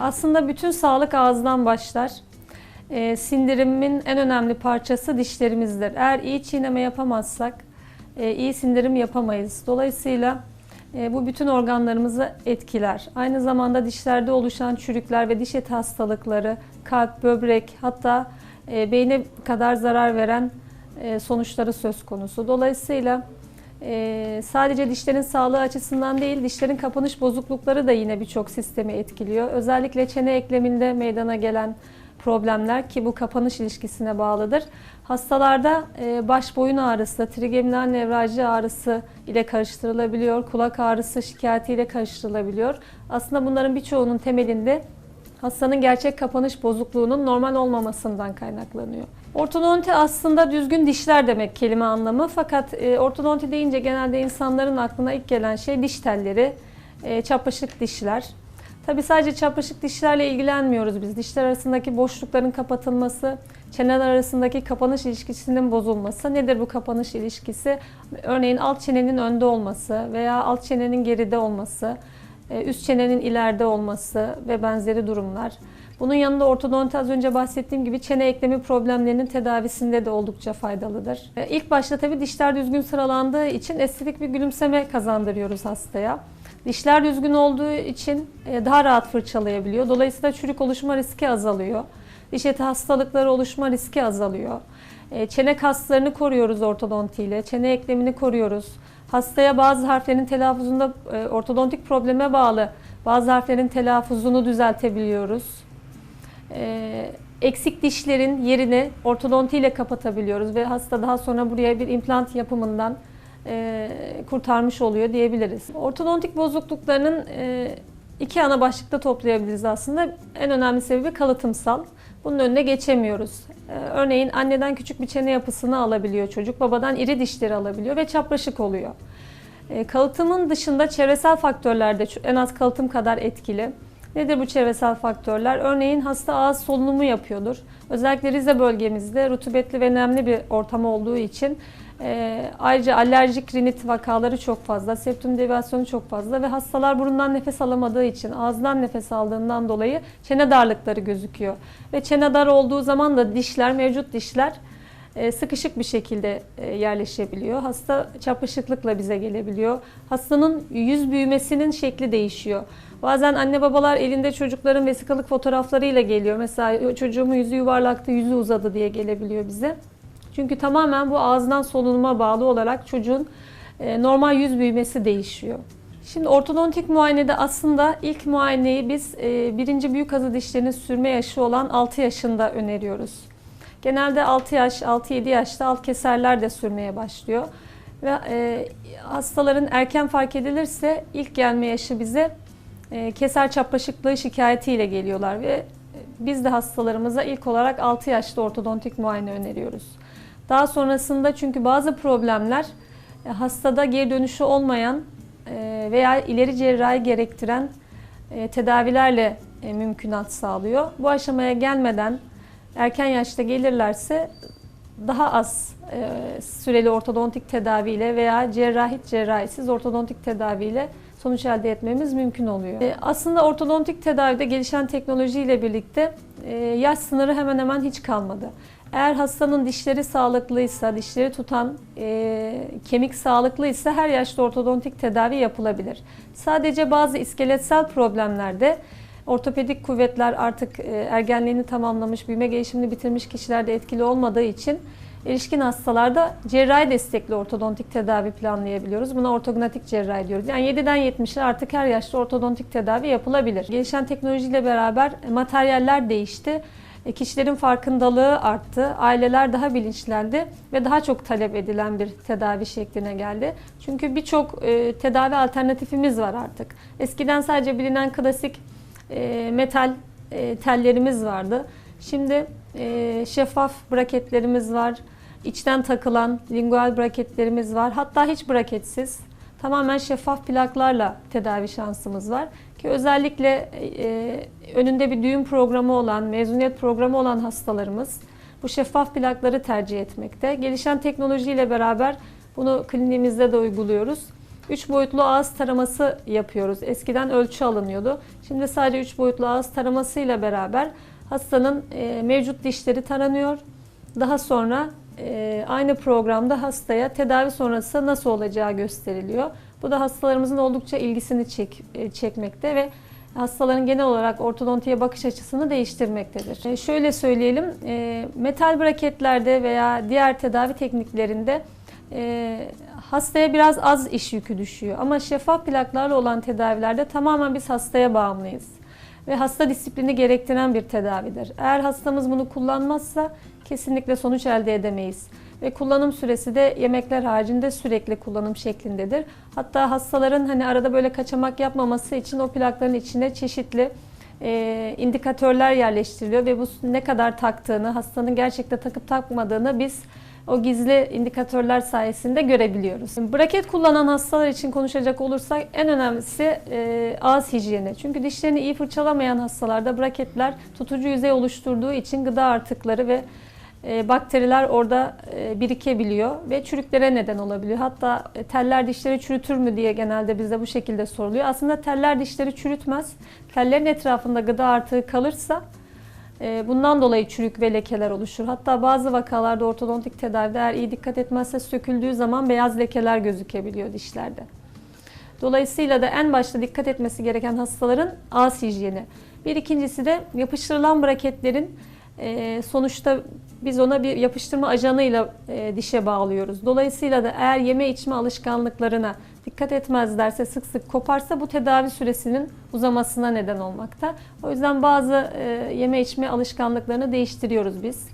Aslında bütün sağlık ağızdan başlar. Ee, sindirimin en önemli parçası dişlerimizdir. Eğer iyi çiğneme yapamazsak e, iyi sindirim yapamayız. Dolayısıyla e, bu bütün organlarımızı etkiler. Aynı zamanda dişlerde oluşan çürükler ve diş eti hastalıkları, kalp, böbrek hatta e, beyne kadar zarar veren e, sonuçları söz konusu. Dolayısıyla e, sadece dişlerin sağlığı açısından değil, dişlerin kapanış bozuklukları da yine birçok sistemi etkiliyor. Özellikle çene ekleminde meydana gelen problemler ki bu kapanış ilişkisine bağlıdır. Hastalarda e, baş boyun ağrısı, trigeminal nevralji ağrısı ile karıştırılabiliyor, kulak ağrısı şikayetiyle karıştırılabiliyor. Aslında bunların birçoğunun temelinde hastanın gerçek kapanış bozukluğunun normal olmamasından kaynaklanıyor. Ortodonti aslında düzgün dişler demek kelime anlamı. Fakat e, ortodonti deyince genelde insanların aklına ilk gelen şey diş telleri, e, dişler. Tabii sadece çapraşık dişlerle ilgilenmiyoruz biz. Dişler arasındaki boşlukların kapatılması, çeneler arasındaki kapanış ilişkisinin bozulması. Nedir bu kapanış ilişkisi? Örneğin alt çenenin önde olması veya alt çenenin geride olması, üst çenenin ileride olması ve benzeri durumlar. Bunun yanında ortodonti az önce bahsettiğim gibi çene eklemi problemlerinin tedavisinde de oldukça faydalıdır. E, İlk başta tabii dişler düzgün sıralandığı için estetik bir gülümseme kazandırıyoruz hastaya. Dişler düzgün olduğu için e, daha rahat fırçalayabiliyor. Dolayısıyla çürük oluşma riski azalıyor. Diş eti hastalıkları oluşma riski azalıyor. E, Çene kaslarını koruyoruz ortodontiyle. Çene eklemini koruyoruz. Hastaya bazı harflerin telaffuzunda e, ortodontik probleme bağlı bazı harflerin telaffuzunu düzeltebiliyoruz. E, Eksik dişlerin yerini ortodontiyle kapatabiliyoruz ve hasta daha sonra buraya bir implant yapımından e, kurtarmış oluyor diyebiliriz. Ortodontik bozukluklarının e, iki ana başlıkta toplayabiliriz aslında. En önemli sebebi kalıtımsal. Bunun önüne geçemiyoruz. E, örneğin anneden küçük bir çene yapısını alabiliyor çocuk, babadan iri dişleri alabiliyor ve çapraşık oluyor. E, kalıtımın dışında çevresel faktörler de en az kalıtım kadar etkili. Nedir bu çevresel faktörler? Örneğin hasta ağız solunumu yapıyordur. Özellikle Rize bölgemizde rutubetli ve nemli bir ortam olduğu için e, ayrıca alerjik rinit vakaları çok fazla, septum deviasyonu çok fazla ve hastalar burundan nefes alamadığı için ağızdan nefes aldığından dolayı çene darlıkları gözüküyor. Ve çene dar olduğu zaman da dişler, mevcut dişler e, sıkışık bir şekilde e, yerleşebiliyor. Hasta çapışıklıkla bize gelebiliyor. Hastanın yüz büyümesinin şekli değişiyor. Bazen anne babalar elinde çocukların vesikalık fotoğraflarıyla geliyor. Mesela çocuğumun yüzü yuvarlaktı, yüzü uzadı diye gelebiliyor bize. Çünkü tamamen bu ağızdan solunuma bağlı olarak çocuğun e, normal yüz büyümesi değişiyor. Şimdi ortodontik muayenede aslında ilk muayeneyi biz e, birinci büyük azı dişlerinin sürme yaşı olan 6 yaşında öneriyoruz. Genelde 6 yaş, 6-7 yaşta alt keserler de sürmeye başlıyor. Ve e, hastaların erken fark edilirse ilk gelme yaşı bize keser çapraşıklığı şikayetiyle geliyorlar ve biz de hastalarımıza ilk olarak 6 yaşta ortodontik muayene öneriyoruz. Daha sonrasında çünkü bazı problemler e, hastada geri dönüşü olmayan e, veya ileri cerrahi gerektiren e, tedavilerle mümkünat sağlıyor. Bu aşamaya gelmeden erken yaşta gelirlerse daha az süreli ortodontik tedaviyle veya cerrahi cerrahisiz ortodontik tedaviyle sonuç elde etmemiz mümkün oluyor. Aslında ortodontik tedavide gelişen teknolojiyle birlikte yaş sınırı hemen hemen hiç kalmadı. Eğer hastanın dişleri sağlıklıysa, dişleri tutan e, kemik sağlıklıysa her yaşta ortodontik tedavi yapılabilir. Sadece bazı iskeletsel problemlerde ortopedik kuvvetler artık e, ergenliğini tamamlamış, büyüme gelişimini bitirmiş kişilerde etkili olmadığı için erişkin hastalarda cerrahi destekli ortodontik tedavi planlayabiliyoruz. Buna ortognatik cerrahi diyoruz. Yani 7'den 70'e artık her yaşta ortodontik tedavi yapılabilir. Gelişen teknolojiyle beraber materyaller değişti. E, Kişilerin farkındalığı arttı, aileler daha bilinçlendi ve daha çok talep edilen bir tedavi şekline geldi. Çünkü birçok e, tedavi alternatifimiz var artık. Eskiden sadece bilinen klasik e, metal tellerimiz vardı. Şimdi şeffaf braketlerimiz var, içten takılan lingual braketlerimiz var. Hatta hiç braketsiz, tamamen şeffaf plaklarla tedavi şansımız var. Ki özellikle e, önünde bir düğün programı olan, mezuniyet programı olan hastalarımız bu şeffaf plakları tercih etmekte. Gelişen teknolojiyle beraber bunu kliniğimizde de uyguluyoruz. 3 boyutlu ağız taraması yapıyoruz. Eskiden ölçü alınıyordu. Şimdi sadece 3 boyutlu ağız taramasıyla beraber hastanın e, mevcut dişleri taranıyor. Daha sonra e, aynı programda hastaya tedavi sonrası nasıl olacağı gösteriliyor. Bu da hastalarımızın oldukça ilgisini çek, e, çekmekte ve hastaların genel olarak ortodontiye bakış açısını değiştirmektedir. E, şöyle söyleyelim, e, metal braketlerde veya diğer tedavi tekniklerinde e, hastaya biraz az iş yükü düşüyor. Ama şeffaf plaklarla olan tedavilerde tamamen biz hastaya bağımlıyız. Ve hasta disiplini gerektiren bir tedavidir. Eğer hastamız bunu kullanmazsa kesinlikle sonuç elde edemeyiz. Ve kullanım süresi de yemekler haricinde sürekli kullanım şeklindedir. Hatta hastaların hani arada böyle kaçamak yapmaması için o plakların içine çeşitli e, indikatörler yerleştiriliyor ve bu ne kadar taktığını, hastanın gerçekten takıp takmadığını biz o gizli indikatörler sayesinde görebiliyoruz. Braket kullanan hastalar için konuşacak olursak en önemlisi e, ağız hijyeni. Çünkü dişlerini iyi fırçalamayan hastalarda braketler tutucu yüzey oluşturduğu için gıda artıkları ve e, bakteriler orada e, birikebiliyor ve çürüklere neden olabiliyor. Hatta e, teller dişleri çürütür mü diye genelde bize bu şekilde soruluyor. Aslında teller dişleri çürütmez. Tellerin etrafında gıda artığı kalırsa bundan dolayı çürük ve lekeler oluşur. Hatta bazı vakalarda ortodontik tedavide eğer iyi dikkat etmezse söküldüğü zaman beyaz lekeler gözükebiliyor dişlerde. Dolayısıyla da en başta dikkat etmesi gereken hastaların ağız hijyeni. Bir ikincisi de yapıştırılan braketlerin e, sonuçta biz ona bir yapıştırma ajanıyla e, dişe bağlıyoruz. Dolayısıyla da eğer yeme içme alışkanlıklarına dikkat etmezlerse, sık sık koparsa bu tedavi süresinin uzamasına neden olmakta. O yüzden bazı e, yeme içme alışkanlıklarını değiştiriyoruz biz.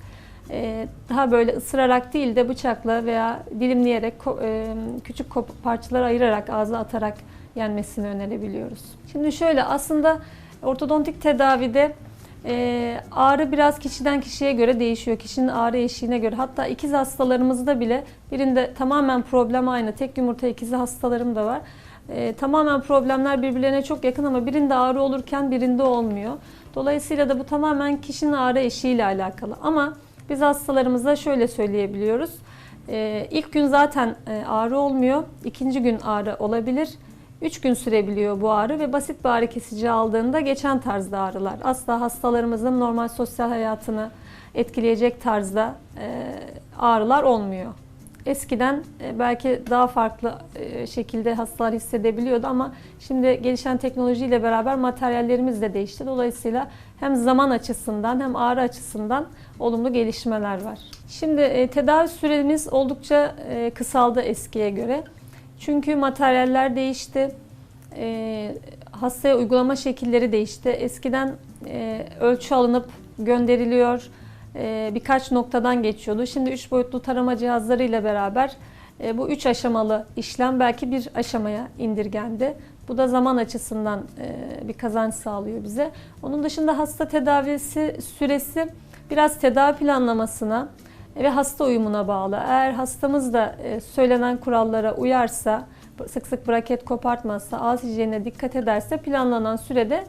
E, daha böyle ısırarak değil de bıçakla veya dilimleyerek e, küçük parçalar ayırarak ağza atarak yenmesini önerebiliyoruz. Şimdi şöyle aslında ortodontik tedavide ee, ağrı biraz kişiden kişiye göre değişiyor. Kişinin ağrı eşiğine göre. Hatta ikiz hastalarımızda bile birinde tamamen problem aynı. Tek yumurta ikizi hastalarım da var. Ee, tamamen problemler birbirlerine çok yakın ama birinde ağrı olurken birinde olmuyor. Dolayısıyla da bu tamamen kişinin ağrı eşiğiyle alakalı. Ama biz hastalarımıza şöyle söyleyebiliyoruz. Ee, ilk gün zaten e, ağrı olmuyor. ikinci gün ağrı olabilir. 3 gün sürebiliyor bu ağrı ve basit bir ağrı kesici aldığında geçen tarzda ağrılar. Asla hastalarımızın normal sosyal hayatını etkileyecek tarzda e, ağrılar olmuyor. Eskiden e, belki daha farklı e, şekilde hastalar hissedebiliyordu ama şimdi gelişen teknolojiyle beraber materyallerimiz de değişti. Dolayısıyla hem zaman açısından hem ağrı açısından olumlu gelişmeler var. Şimdi tedavi süremiz oldukça kısaldı eskiye göre. Çünkü materyaller değişti. E, hastaya uygulama şekilleri değişti. Eskiden e, ölçü alınıp gönderiliyor. E, birkaç noktadan geçiyordu. Şimdi üç boyutlu tarama cihazları ile beraber e, bu üç aşamalı işlem belki bir aşamaya indirgendi. Bu da zaman açısından e, bir kazanç sağlıyor bize. Onun dışında hasta tedavisi süresi biraz tedavi planlamasına, ve hasta uyumuna bağlı. Eğer hastamız da e, söylenen kurallara uyarsa, sık sık braket kopartmazsa, ağız hijyenine dikkat ederse planlanan sürede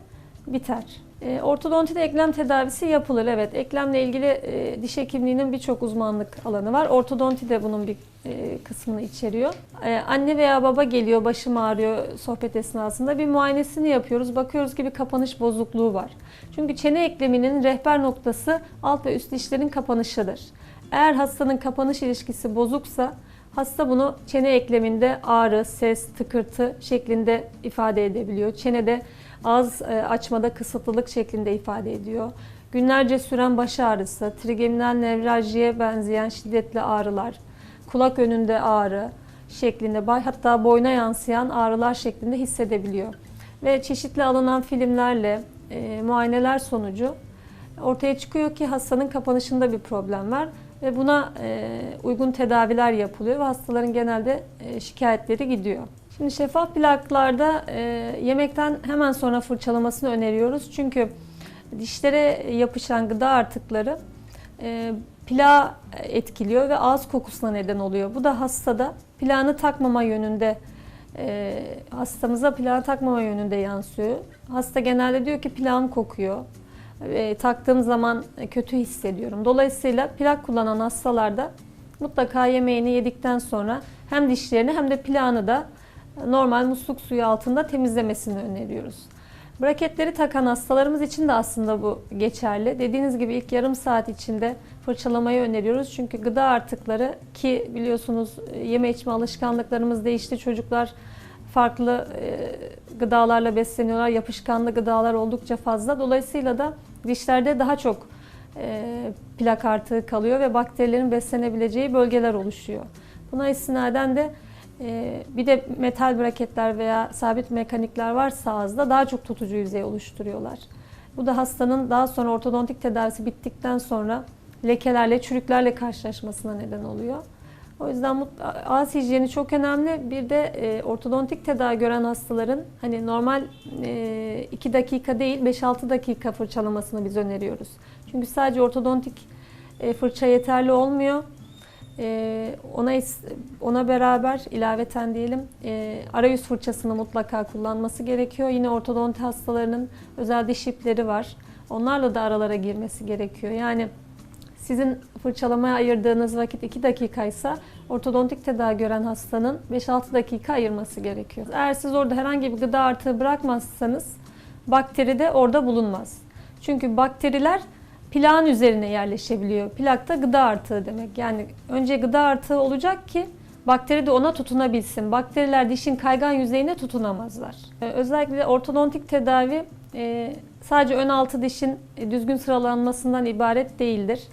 biter. E, ortodontide eklem tedavisi yapılır. Evet, eklemle ilgili e, diş hekimliğinin birçok uzmanlık alanı var. Ortodonti de bunun bir kısmını içeriyor. Anne veya baba geliyor, başım ağrıyor sohbet esnasında. Bir muayenesini yapıyoruz. Bakıyoruz ki bir kapanış bozukluğu var. Çünkü çene ekleminin rehber noktası alt ve üst dişlerin kapanışıdır. Eğer hastanın kapanış ilişkisi bozuksa hasta bunu çene ekleminde ağrı, ses, tıkırtı şeklinde ifade edebiliyor. Çenede ağız e, açmada kısıtlılık şeklinde ifade ediyor. Günlerce süren baş ağrısı, trigeminal nevraljiye benzeyen şiddetli ağrılar, kulak önünde ağrı şeklinde hatta boyna yansıyan ağrılar şeklinde hissedebiliyor. Ve çeşitli alınan filmlerle e, muayeneler sonucu ortaya çıkıyor ki hastanın kapanışında bir problem var ve buna e, uygun tedaviler yapılıyor ve hastaların genelde e, şikayetleri gidiyor. Şimdi şeffaf plaklarda e, yemekten hemen sonra fırçalamasını öneriyoruz. Çünkü dişlere yapışan gıda artıkları plağı etkiliyor ve ağız kokusuna neden oluyor. Bu da hastada plağını takmama yönünde hastamıza plağı takmama yönünde yansıyor. Hasta genelde diyor ki plağım kokuyor e, taktığım zaman kötü hissediyorum. Dolayısıyla plak kullanan hastalarda mutlaka yemeğini yedikten sonra hem dişlerini hem de plağını da normal musluk suyu altında temizlemesini öneriyoruz. Braketleri takan hastalarımız için de aslında bu geçerli. Dediğiniz gibi ilk yarım saat içinde fırçalamayı öneriyoruz. Çünkü gıda artıkları ki biliyorsunuz e, yeme içme alışkanlıklarımız değişti. Çocuklar farklı e, gıdalarla besleniyorlar. Yapışkanlı gıdalar oldukça fazla. Dolayısıyla da dişlerde daha çok e, plak artığı kalıyor ve bakterilerin beslenebileceği bölgeler oluşuyor. Buna istinaden de e, bir de metal braketler veya sabit mekanikler varsa ağızda daha çok tutucu yüzey oluşturuyorlar. Bu da hastanın daha sonra ortodontik tedavisi bittikten sonra lekelerle, çürüklerle karşılaşmasına neden oluyor. O yüzden ağız hijyeni çok önemli. Bir de e, ortodontik tedavi gören hastaların hani normal 2 dakika değil 5-6 dakika fırçalamasını biz öneriyoruz. Çünkü sadece ortodontik e, fırça yeterli olmuyor. E, ona ona beraber ilaveten diyelim e, arayüz fırçasını mutlaka kullanması gerekiyor. Yine ortodonti hastalarının özel diş ipleri var. Onlarla da aralara girmesi gerekiyor. Yani sizin fırçalamaya ayırdığınız vakit 2 dakikaysa ortodontik tedavi gören hastanın 5-6 dakika ayırması gerekiyor. Eğer siz orada herhangi bir gıda artığı bırakmazsanız bakteri de orada bulunmaz. Çünkü bakteriler plağın üzerine yerleşebiliyor. Plak da gıda artığı demek. Yani önce gıda artığı olacak ki bakteri de ona tutunabilsin. Bakteriler dişin kaygan yüzeyine tutunamazlar. Ee, Özellikle ortodontik tedavi e, sadece ön altı dişin e, düzgün sıralanmasından ibaret değildir.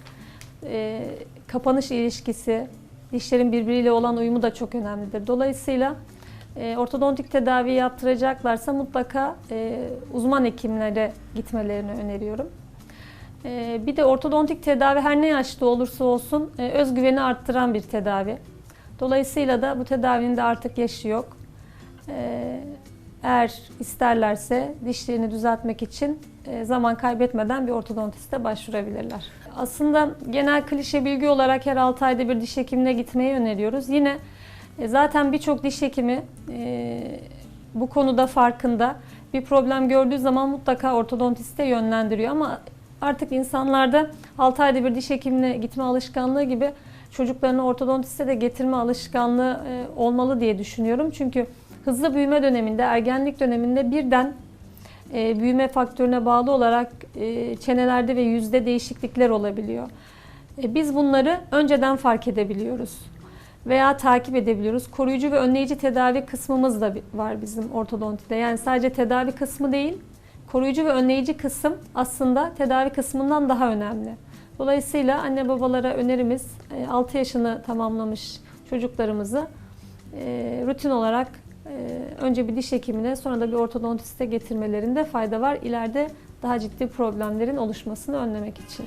E, Kapanış ilişkisi, dişlerin birbiriyle olan uyumu da çok önemlidir. Dolayısıyla e, ortodontik tedavi yaptıracaklarsa mutlaka e, uzman hekimlere gitmelerini öneriyorum. E, bir de ortodontik tedavi her ne yaşta olursa olsun e, özgüveni arttıran bir tedavi. Dolayısıyla da bu tedavinin de artık yaşı yok. E, eğer isterlerse dişlerini düzeltmek için e, zaman kaybetmeden bir ortodontiste başvurabilirler. Aslında genel klişe bilgi olarak her 6 ayda bir diş hekimine gitmeyi öneriyoruz. Yine e, zaten birçok diş hekimi e, bu konuda farkında. Bir problem gördüğü zaman mutlaka ortodontiste yönlendiriyor ama artık insanlarda 6 ayda bir diş hekimine gitme alışkanlığı gibi çocuklarını ortodontiste de getirme alışkanlığı e, olmalı diye düşünüyorum. Çünkü hızlı büyüme döneminde, ergenlik döneminde birden e, büyüme faktörüne bağlı olarak e, çenelerde ve yüzde değişiklikler olabiliyor. E, biz bunları önceden fark edebiliyoruz veya takip edebiliyoruz. Koruyucu ve önleyici tedavi kısmımız da var bizim ortodontide. Yani sadece tedavi kısmı değil, koruyucu ve önleyici kısım aslında tedavi kısmından daha önemli. Dolayısıyla anne babalara önerimiz e, 6 yaşını tamamlamış çocuklarımızı e, rutin olarak e, önce bir diş hekimine sonra da bir ortodontiste getirmelerinde fayda var. İleride daha ciddi problemlerin oluşmasını önlemek için.